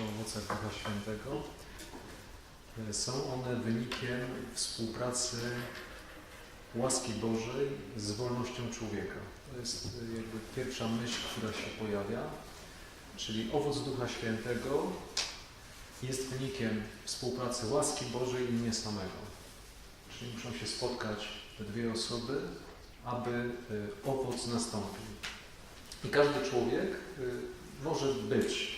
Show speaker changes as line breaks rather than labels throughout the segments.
o owocach Ducha Świętego. E, Są one wynikiem współpracy łaski Bożej z wolnością człowieka. To jest e, jakby pierwsza myśl, która się pojawia. Czyli owoc Ducha Świętego jest wynikiem współpracy łaski Bożej i mnie samego. Czyli muszą się spotkać te dwie osoby, aby y, owoc nastąpił. I każdy człowiek może być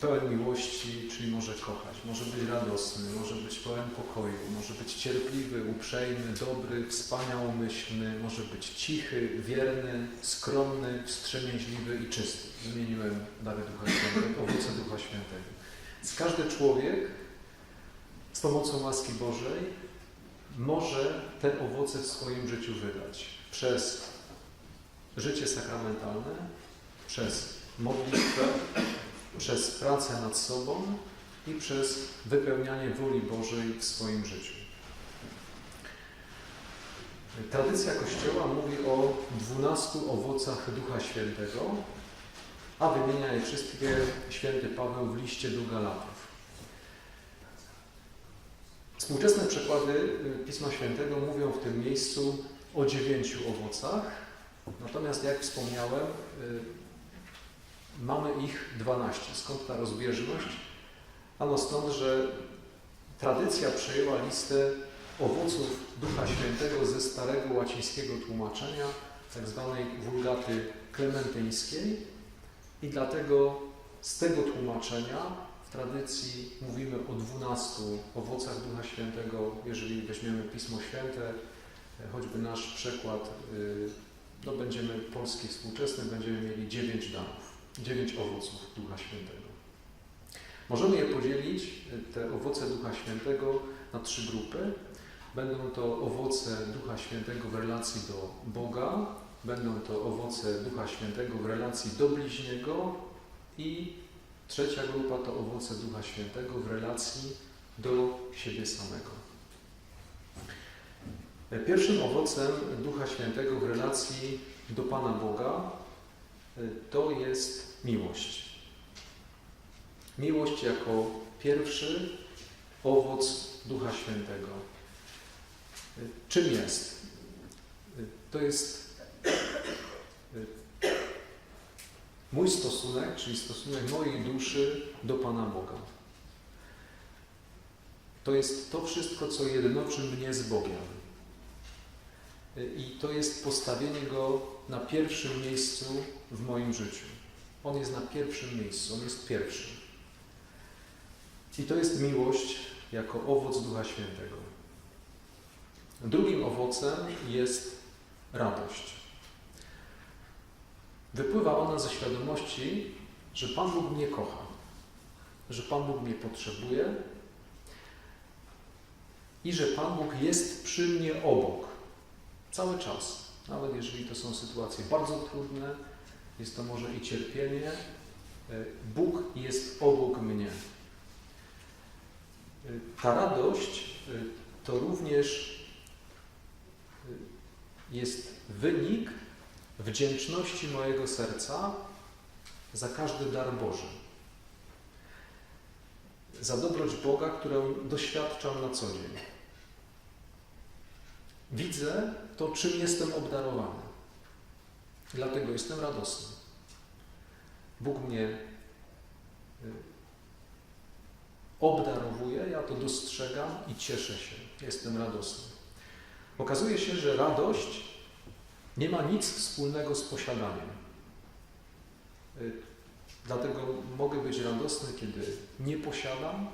pełen miłości, czyli może kochać, może być radosny, może być pełen pokoju, może być cierpliwy, uprzejmy, dobry, wspaniałomyślny, może być cichy, wierny, skromny, wstrzemięźliwy i czysty. Wymieniłem dary Ducha Świętego, owoce Ducha Świętego. Więc każdy człowiek z pomocą łaski Bożej może te owoce w swoim życiu wydać przez życie sakramentalne, przez modlitwę, przez pracę nad sobą i przez wypełnianie woli Bożej w swoim życiu. Tradycja Kościoła mówi o dwunastu owocach Ducha Świętego, a wymienia je wszystkie święty Paweł w liście do Galatów. Współczesne przekłady y, Pisma Świętego mówią w tym miejscu o dziewięciu owocach, natomiast jak wspomniałem, y, mamy ich 12. Skąd ta rozbieżność? Ano stąd, że tradycja przejęła listę owoców Ducha Świętego ze starego łacińskiego tłumaczenia, tak zwanej wulgaty klementyńskiej i dlatego z tego tłumaczenia w tradycji mówimy o 12 owocach Ducha Świętego. Jeżeli weźmiemy Pismo Święte, choćby nasz przekład, no będziemy polski współczesny, będziemy mieli 9 darów, 9 owoców Ducha Świętego. Możemy je podzielić, y, te owoce Ducha Świętego, na trzy grupy. Będą to owoce Ducha Świętego w relacji do Boga, będą to owoce Ducha Świętego w relacji do bliźniego i trzecia grupa to owoce Ducha Świętego w relacji do siebie samego. Pierwszym owocem Ducha Świętego w relacji do Pana Boga y, to jest miłość. Miłość jako pierwszy owoc Ducha Świętego. Czym jest? To jest mój stosunek, czyli stosunek mojej duszy do Pana Boga. To jest to wszystko, co jednoczy mnie z Bogiem. I to jest postawienie Go na pierwszym miejscu w moim życiu. On jest na pierwszym miejscu, On jest pierwszy. I to jest miłość jako owoc Ducha Świętego. Drugim owocem jest radość. Wypływa ona ze świadomości, że Pan Bóg mnie kocha, że Pan Bóg mnie potrzebuje i że Pan Bóg jest przy mnie obok cały czas. Nawet jeżeli to są sytuacje bardzo trudne, jest to może i cierpienie, Bóg jest obok mnie. Ta radość to również jest wynik wdzięczności mojego serca za każdy dar Boży. Za dobroć Boga, którą doświadczam na co dzień. Widzę to, czym jestem obdarowany. Dlatego jestem radosny. Bóg mnie y, obdarowuje, ja to dostrzegam i cieszę się. Jestem radosny. Okazuje się, że radość nie ma nic wspólnego z posiadaniem. Y, Dlatego mogę być radosny, kiedy nie posiadam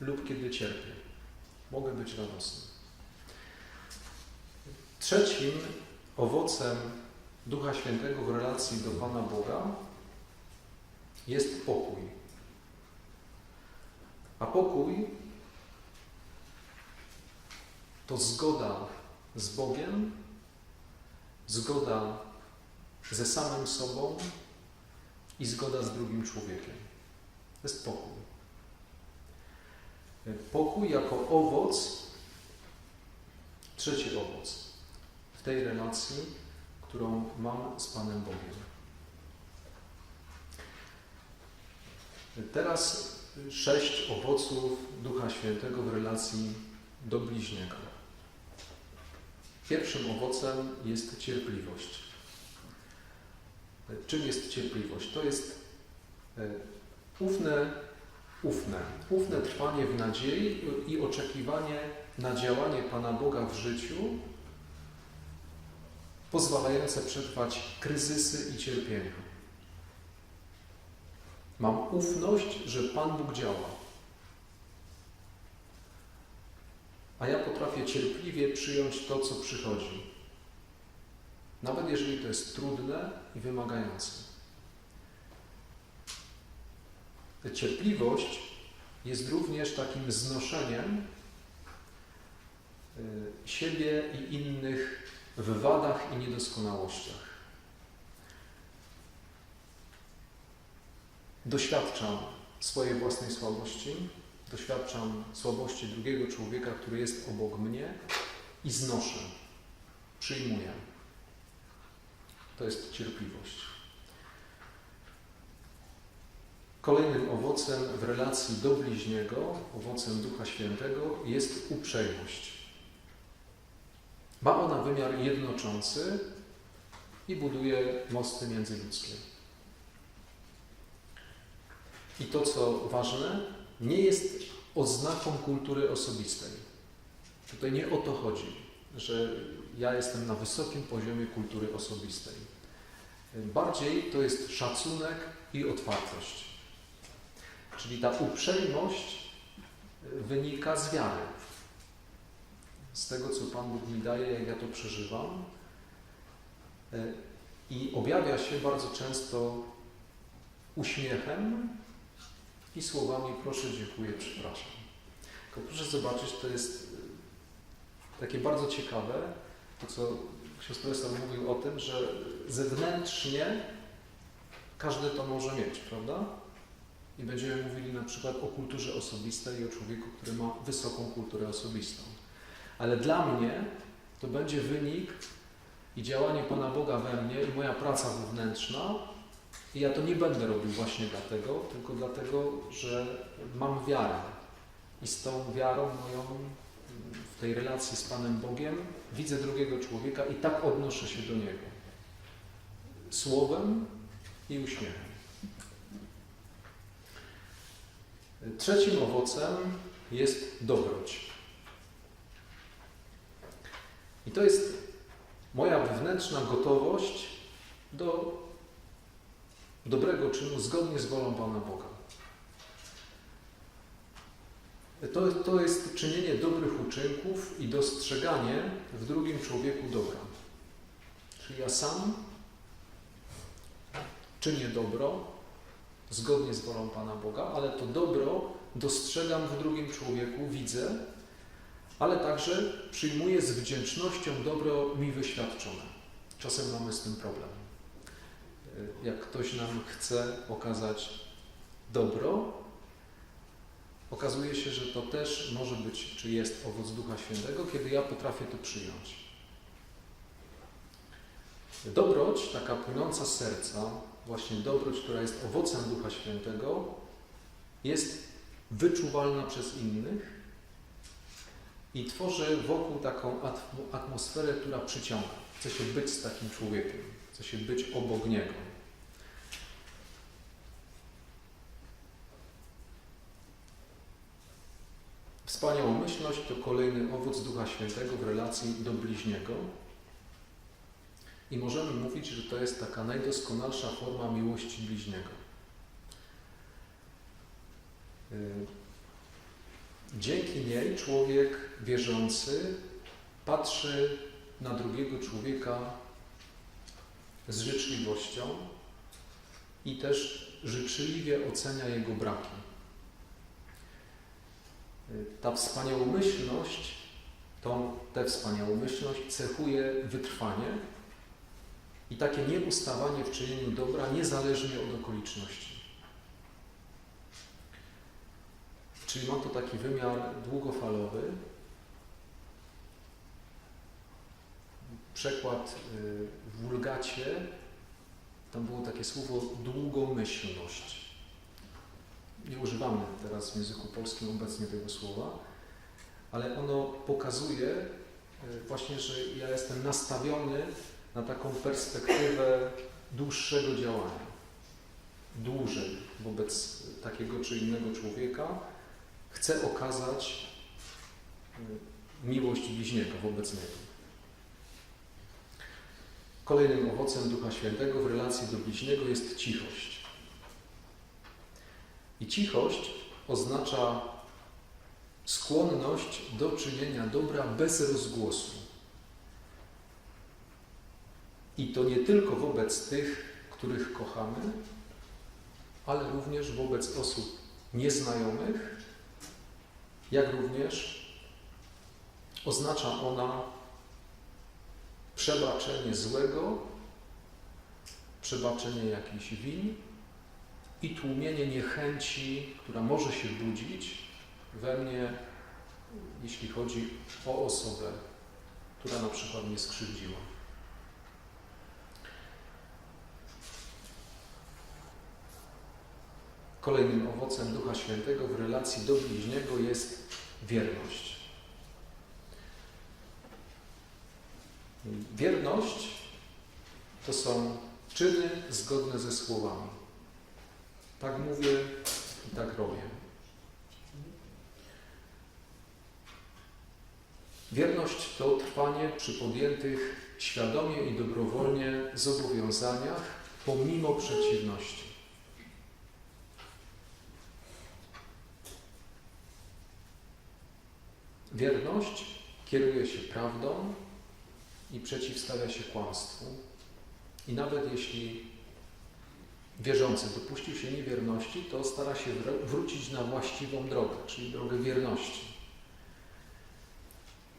lub kiedy cierpię. Mogę być radosny. Trzecim owocem Ducha Świętego w relacji do Pana Boga jest pokój. A pokój to zgoda z Bogiem zgoda ze samym sobą i zgoda z drugim człowiekiem. To jest pokój. Pokój jako owoc, trzeci owoc w tej relacji, którą mam z Panem Bogiem. Teraz sześć owoców Ducha Świętego w relacji do bliźniego. Pierwszym owocem jest cierpliwość. Czym jest cierpliwość? To jest e, ufne, ufne, ufne trwanie w nadziei i oczekiwanie na działanie Pana Boga w życiu, pozwalające przetrwać kryzysy i cierpienia. Mam ufność, że Pan Bóg działa. A ja potrafię cierpliwie przyjąć to, co przychodzi. Nawet jeżeli to jest trudne i wymagające. Ta cierpliwość jest również takim znoszeniem y, siebie i innych w wadach i niedoskonałościach. Doświadczam swojej własnej słabości, doświadczam słabości drugiego człowieka, który jest obok mnie i znoszę, przyjmuję. To jest cierpliwość. Kolejnym owocem w relacji do bliźniego, owocem Ducha Świętego jest uprzejmość. Ma ona wymiar jednoczący i buduje mosty międzyludzkie. I to, co ważne, nie jest oznaką kultury osobistej. Tutaj nie o to chodzi, że ja jestem na wysokim poziomie kultury osobistej. Bardziej to jest szacunek i otwartość. Czyli ta uprzejmość wynika z wiary. Z tego, co Pan Bóg mi daje, jak ja to przeżywam. I objawia się bardzo często uśmiechem i słowami proszę, dziękuję, przepraszam. Tylko proszę zobaczyć, to jest takie bardzo ciekawe, to co siostresa mówił o tym, że zewnętrznie każdy to może mieć, prawda? I będziemy mówili na przykład o kulturze osobistej i o człowieku, który ma wysoką kulturę osobistą. Ale dla mnie to będzie wynik i działanie Pana Boga we mnie i moja praca wewnętrzna. I ja to nie będę robił właśnie dlatego, tylko dlatego, że mam wiarę. I z tą wiarą moją w tej relacji z Panem Bogiem widzę drugiego człowieka i tak odnoszę się do niego. Słowem i uśmiechem. Trzecim owocem jest dobroć. I to jest moja wewnętrzna gotowość do dobrego czynu zgodnie z wolą Pana Boga. To, to jest czynienie dobrych uczynków i dostrzeganie w drugim człowieku dobra. Czyli ja sam czynię dobro zgodnie z wolą Pana Boga, ale to dobro dostrzegam w drugim człowieku, widzę, ale także przyjmuję z wdzięcznością dobro mi wyświadczone. Czasem mamy z tym problem. Jak ktoś nam chce okazać dobro, okazuje się, że to też może być, czy jest owoc Ducha Świętego, kiedy ja potrafię to przyjąć. Dobroć, taka płynąca z serca, właśnie dobroć, która jest owocem Ducha Świętego, jest wyczuwalna przez innych i tworzy wokół taką atmosferę, która przyciąga. Chce się być z takim człowiekiem, chce się być obok niego. Wspaniałomyślność to kolejny owoc Ducha Świętego w relacji do bliźniego. I możemy mówić, że to jest taka najdoskonalsza forma miłości bliźniego. Dzięki niej człowiek wierzący patrzy na drugiego człowieka z życzliwością i też życzliwie ocenia jego braki. Ta wspaniałomyślność, tą, tę wspaniałomyślność cechuje wytrwanie i takie nieustawanie w czynieniu dobra niezależnie od okoliczności. Czyli ma to taki wymiar długofalowy. Przekład w wulgacie, tam było takie słowo długomyślność. nie używamy teraz w języku polskim obecnie tego słowa, ale ono pokazuje e, właśnie, że ja jestem nastawiony na taką perspektywę dłuższego działania. Dłużej wobec takiego czy innego człowieka chcę okazać e, miłość bliźniego wobec niego. Kolejnym owocem Ducha Świętego w relacji do bliźniego jest cichość. I cichość oznacza skłonność do czynienia dobra bez rozgłosu. I to nie tylko wobec tych, których kochamy, ale również wobec osób nieznajomych, jak również oznacza ona przebaczenie złego, przebaczenie jakichś win i tłumienie niechęci, która może się budzić we mnie, jeśli chodzi o osobę, która na przykład mnie skrzywdziła. Kolejnym owocem Ducha Świętego w relacji do bliźniego jest wierność. Wierność to są czyny zgodne ze słowami. Tak mówię i tak robię. Wierność to trwanie przy podjętych świadomie i dobrowolnie zobowiązaniach pomimo przeciwności. Wierność kieruje się prawdą i przeciwstawia się kłamstwu. I nawet jeśli wierzący dopuścił się niewierności, to stara się wrócić na właściwą drogę, czyli drogę wierności.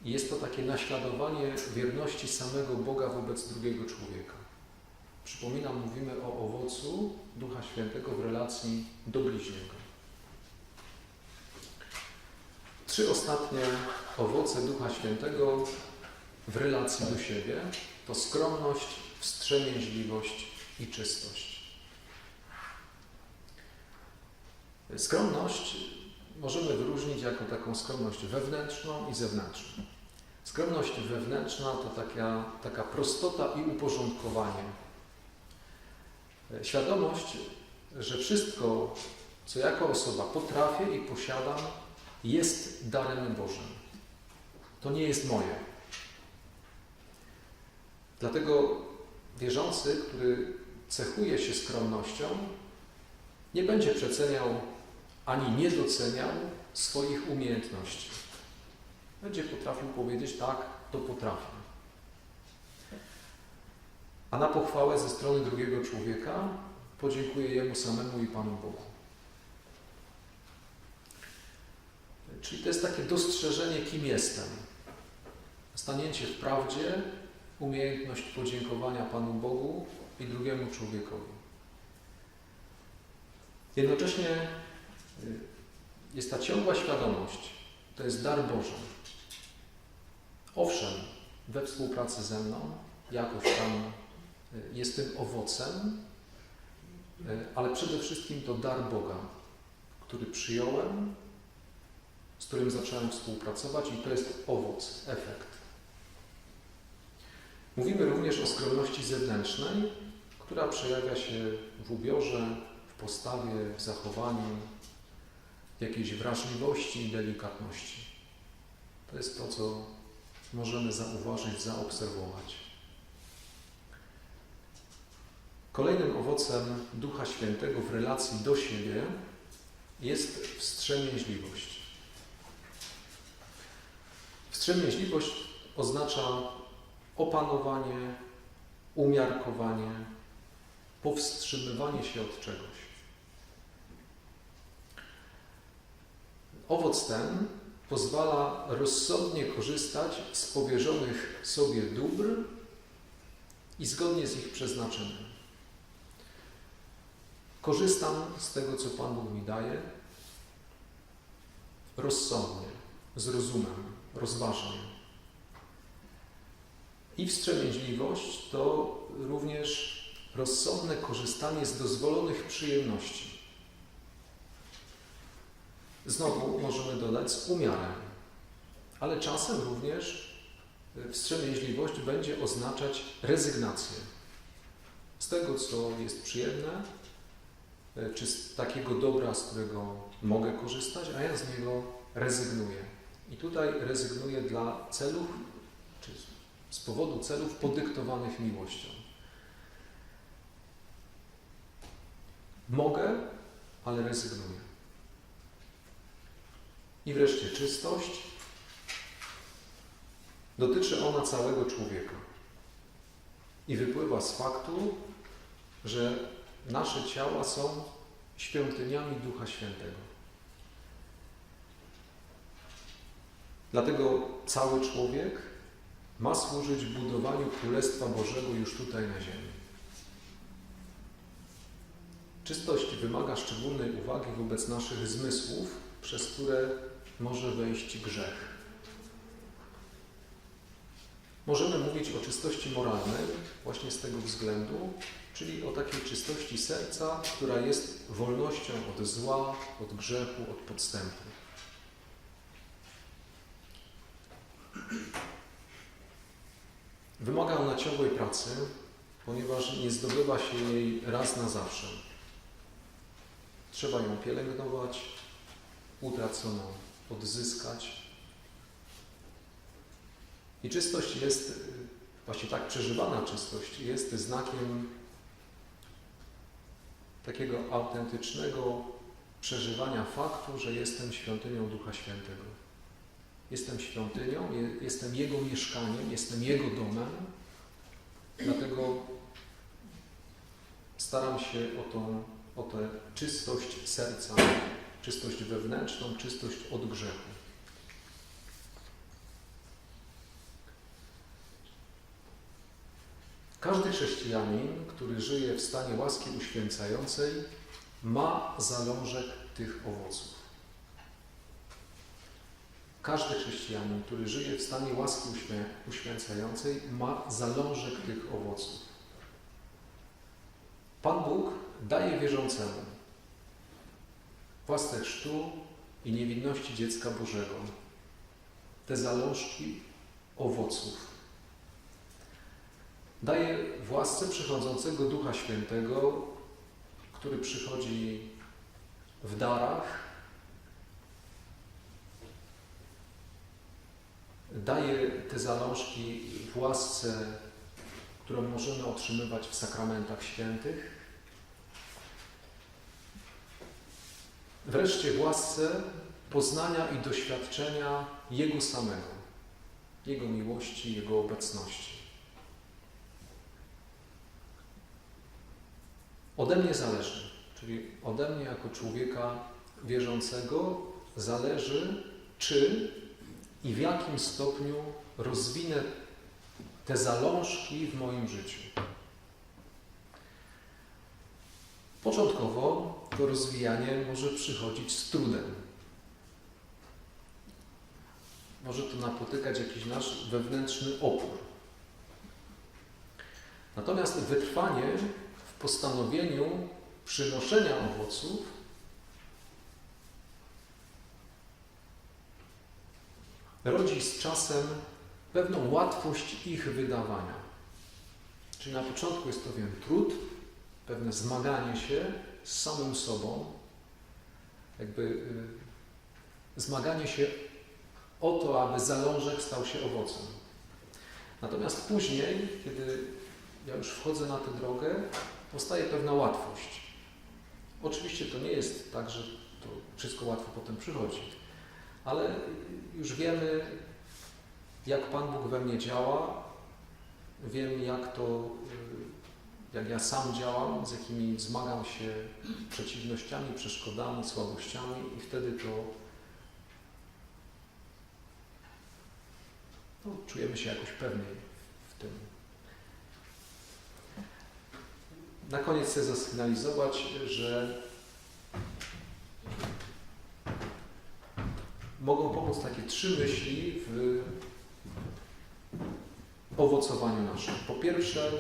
I jest to takie naśladowanie wierności samego Boga wobec drugiego człowieka. Przypominam, mówimy o owocu Ducha Świętego w relacji do bliźniego. Trzy ostatnie owoce Ducha Świętego w relacji do siebie to skromność, wstrzemięźliwość i czystość. Skromność możemy wyróżnić jako taką skromność wewnętrzną i zewnętrzną. Skromność wewnętrzna to taka, taka prostota i uporządkowanie. Świadomość, że wszystko, co jako osoba potrafię i posiadam, jest darem Bożym. To nie jest moje. Dlatego wierzący, który cechuje się skromnością, nie będzie przeceniał ani nie doceniał swoich umiejętności. Będzie potrafił powiedzieć tak, to potrafię. A na pochwałę ze strony drugiego człowieka podziękuję Jemu samemu i Panu Bogu. Czyli to jest takie dostrzeżenie, kim jestem. Stanięcie w prawdzie, umiejętność podziękowania Panu Bogu i drugiemu człowiekowi. Jednocześnie y, jest ta ciągła świadomość, to jest dar Boży. Owszem, we współpracy ze mną, jakoś tam y, jest tym owocem, y, ale przede wszystkim to dar Boga, który przyjąłem, z którym zacząłem współpracować i to jest owoc, efekt. Mówimy również o skromności zewnętrznej, która przejawia się w ubiorze, w postawie, w zachowaniu, w jakiejś wrażliwości i delikatności. To jest to, co możemy zauważyć, zaobserwować. Kolejnym owocem Ducha Świętego w relacji do siebie jest wstrzemięźliwość. Wstrzemięźliwość oznacza opanowanie, umiarkowanie, powstrzymywanie się od czegoś. Owoc ten pozwala rozsądnie korzystać z powierzonych sobie dóbr i zgodnie z ich przeznaczeniem. Korzystam z tego, co Pan Bóg mi daje, rozsądnie, z rozumem, rozważnie. I wstrzemięźliwość to również rozsądne korzystanie z dozwolonych przyjemności. Znowu możemy dodać z umiarem, ale czasem również wstrzemięźliwość będzie oznaczać rezygnację z tego, co jest przyjemne, czy z takiego dobra, z którego mogę korzystać, a ja z niego rezygnuję. I tutaj rezygnuję dla celów, czy z powodu celów podyktowanych miłością. Mogę, ale rezygnuję. I wreszcie czystość. Dotyczy ona całego człowieka. I wypływa z faktu, że nasze ciała są świątyniami Ducha Świętego. Dlatego cały człowiek ma służyć budowaniu Królestwa Bożego już tutaj na ziemi. Czystość wymaga szczególnej uwagi wobec naszych zmysłów, przez które może wejść grzech. Możemy mówić o czystości moralnej właśnie z tego względu, czyli o takiej czystości serca, która jest wolnością od zła, od grzechu, od podstępu. Wymaga ona ciągłej pracy, ponieważ nie zdobywa się jej raz na zawsze. Trzeba ją pielęgnować, utraconą odzyskać. I czystość jest, właśnie tak przeżywana czystość, jest znakiem takiego autentycznego przeżywania faktu, że jestem świątynią Ducha Świętego. Jestem świątynią, je- jestem Jego mieszkaniem, jestem Jego domem, dlatego staram się o tą, o tę czystość serca, czystość wewnętrzną, czystość od grzechu. Każdy chrześcijanin, który żyje w stanie łaski uświęcającej, ma zalążek tych owoców. Każdy chrześcijanin, który żyje w stanie łaski uświę- uświęcającej, ma zalążek tych owoców. Pan Bóg daje wierzącemu w łasce chrztu i niewinności dziecka Bożego te zalążki owoców. Daje w łasce przychodzącego Ducha Świętego, który przychodzi w darach, daje te zalążki w łasce, którą możemy otrzymywać w sakramentach świętych. Wreszcie w łasce poznania i doświadczenia Jego samego, Jego miłości, Jego obecności. Ode mnie zależy, czyli ode mnie jako człowieka wierzącego zależy, czy i w jakim stopniu rozwinę te zalążki w moim życiu. Początkowo to rozwijanie może przychodzić z trudem. Może to napotykać jakiś nasz wewnętrzny opór. Natomiast wytrwanie w postanowieniu przynoszenia owoców rodzi z czasem pewną łatwość ich wydawania. Czyli na początku jest pewien trud, pewne zmaganie się z samym sobą, jakby y, zmaganie się o to, aby zalążek stał się owocem. Natomiast później, kiedy ja już wchodzę na tę drogę, powstaje pewna łatwość. Oczywiście to nie jest tak, że to wszystko łatwo potem przychodzi, ale już wiemy, jak Pan Bóg we mnie działa, wiem, jak to, y, jak ja sam działam, z jakimi zmagam się przeciwnościami, przeszkodami, słabościami, i wtedy to no, czujemy się jakoś pewniej w tym. Na koniec chcę zasygnalizować, że mogą pomóc takie trzy myśli w owocowaniu naszym. Po pierwsze,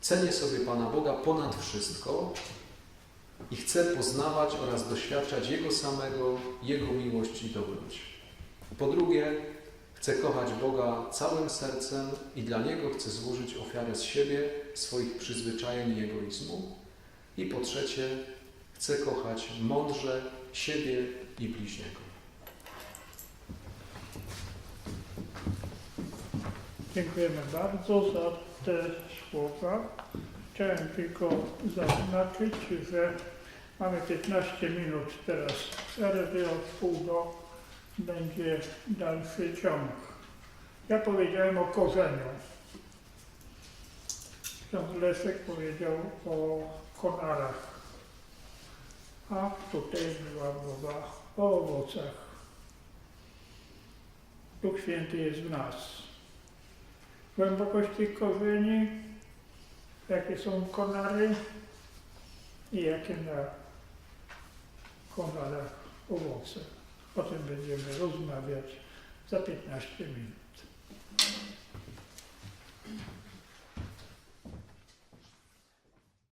cenię sobie Pana Boga ponad wszystko i chcę poznawać oraz doświadczać Jego samego, Jego miłość i dobroć. Po drugie, chcę kochać Boga całym sercem i dla Niego chcę złożyć ofiarę z siebie, swoich przyzwyczajeń i egoizmu. I po trzecie, chcę kochać mądrze siebie i bliźniego.
Dziękujemy bardzo za te słowa. Chciałem tylko zaznaczyć, że mamy 15 minut teraz przerwy, od pół do będzie dalszy ciąg. Ja powiedziałem o korzeniu. Ksiądz Leszek powiedział o konarach. A tutaj była mowa o owocach. Duch Święty jest w nas głębokość tych korzeni, jakie są konary i jakie na konarach owoce. O tym będziemy rozmawiać za 15 minut.